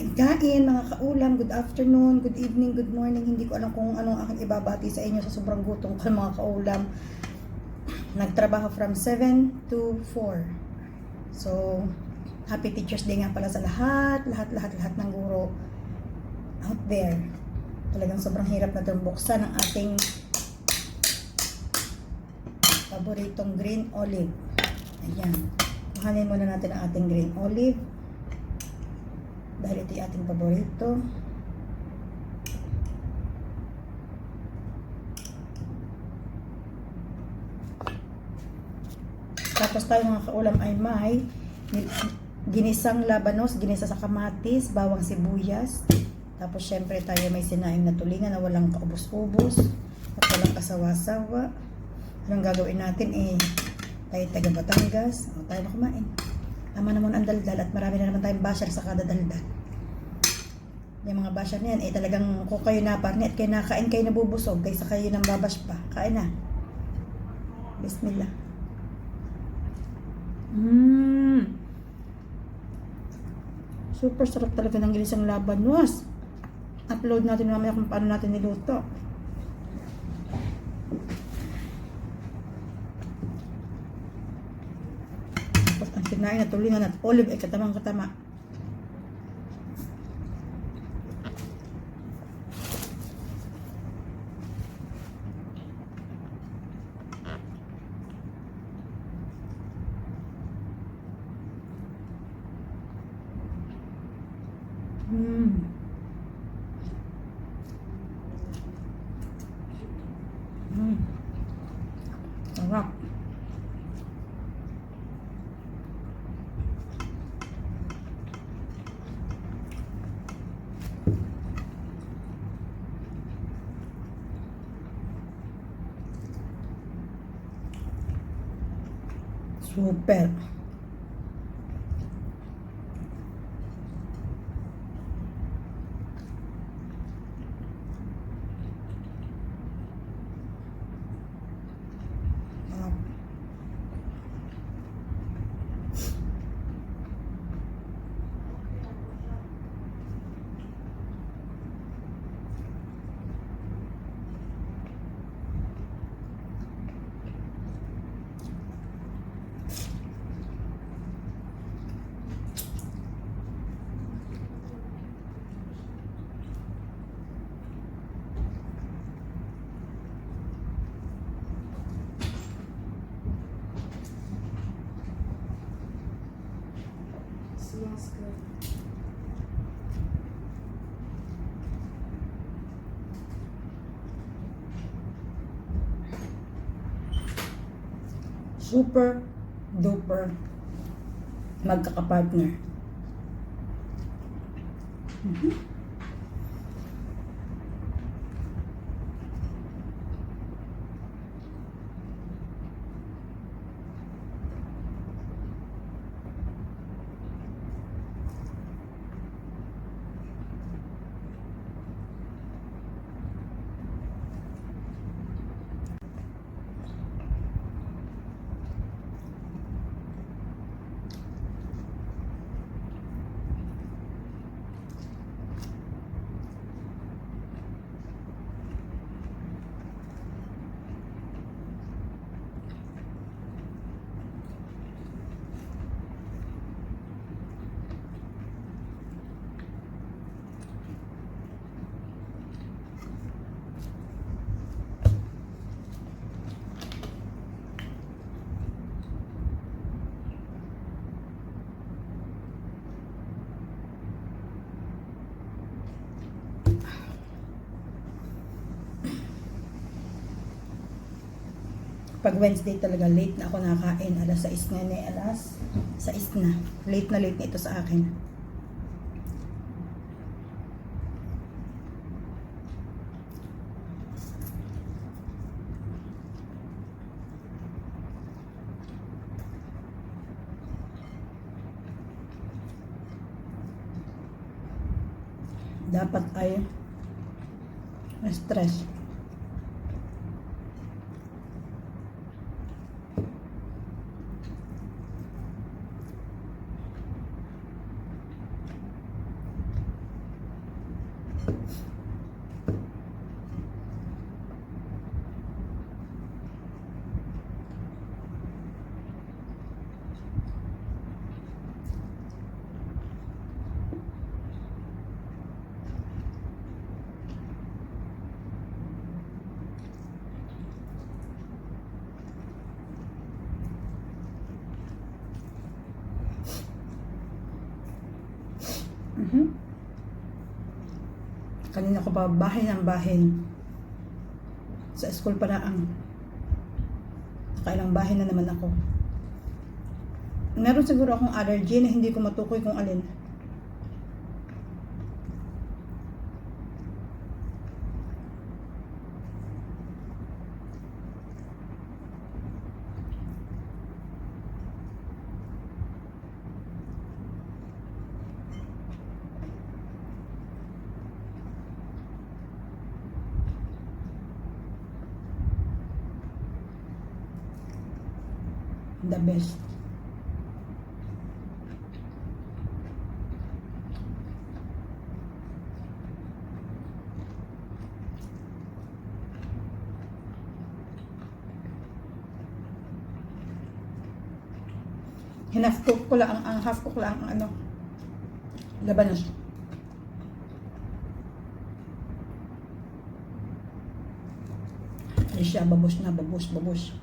Kain-kain, mga kaulam, good afternoon, good evening, good morning. Hindi ko alam kung anong aking ibabati sa inyo sa sobrang gutom ko mga kaulam. Nagtrabaho from 7 to 4. So, happy Teacher's Day nga pala sa lahat, lahat, lahat, lahat ng guro out there. Talagang sobrang hirap na itong buksan ang ating paboritong green olive. Ayan. Kuhanin muna natin ang ating green olive. Dahil ito yung ating paborito. Tapos tayo mga kaulam ay may ginisang labanos, ginisa sa kamatis, bawang sibuyas. Tapos syempre tayo may sinaing na tulingan na walang kaubos-ubos at walang kasawa-sawa. Anong gagawin natin eh, tayo taga Batangas, o tayo na kumain. Tama naman ang daldal at marami na naman tayong basher sa kada daldal. Yung mga basher na yan, eh talagang kung kayo naparni at kayo nakain kayo nabubusog kaysa kayo nang babash pa. Kain na. Bismillah. Mmm. Super sarap talaga ng ginisang labanos. Upload natin mamaya kung paano natin niluto. Tapos ang kinain na tulingan at olive ay katamang katama. Mm. Mm. Sarap. Super. Sarap. Smells super duper magkakapartner. Mhm. Pag Wednesday talaga late na ako nakakain. Alas 6 na eh. Alas 6 na. Late na late na ito sa akin. Dapat ay stress. Mm-hmm. Kanina ko pa bahay ng bahin. Sa school pa na ang nakailang bahay na naman ako. Meron siguro akong allergy na hindi ko matukoy kung alin. The best. Hinaf cook ko lang, ang half cook lang ang ano, labanos. Ay siya, babos na, babos, babos.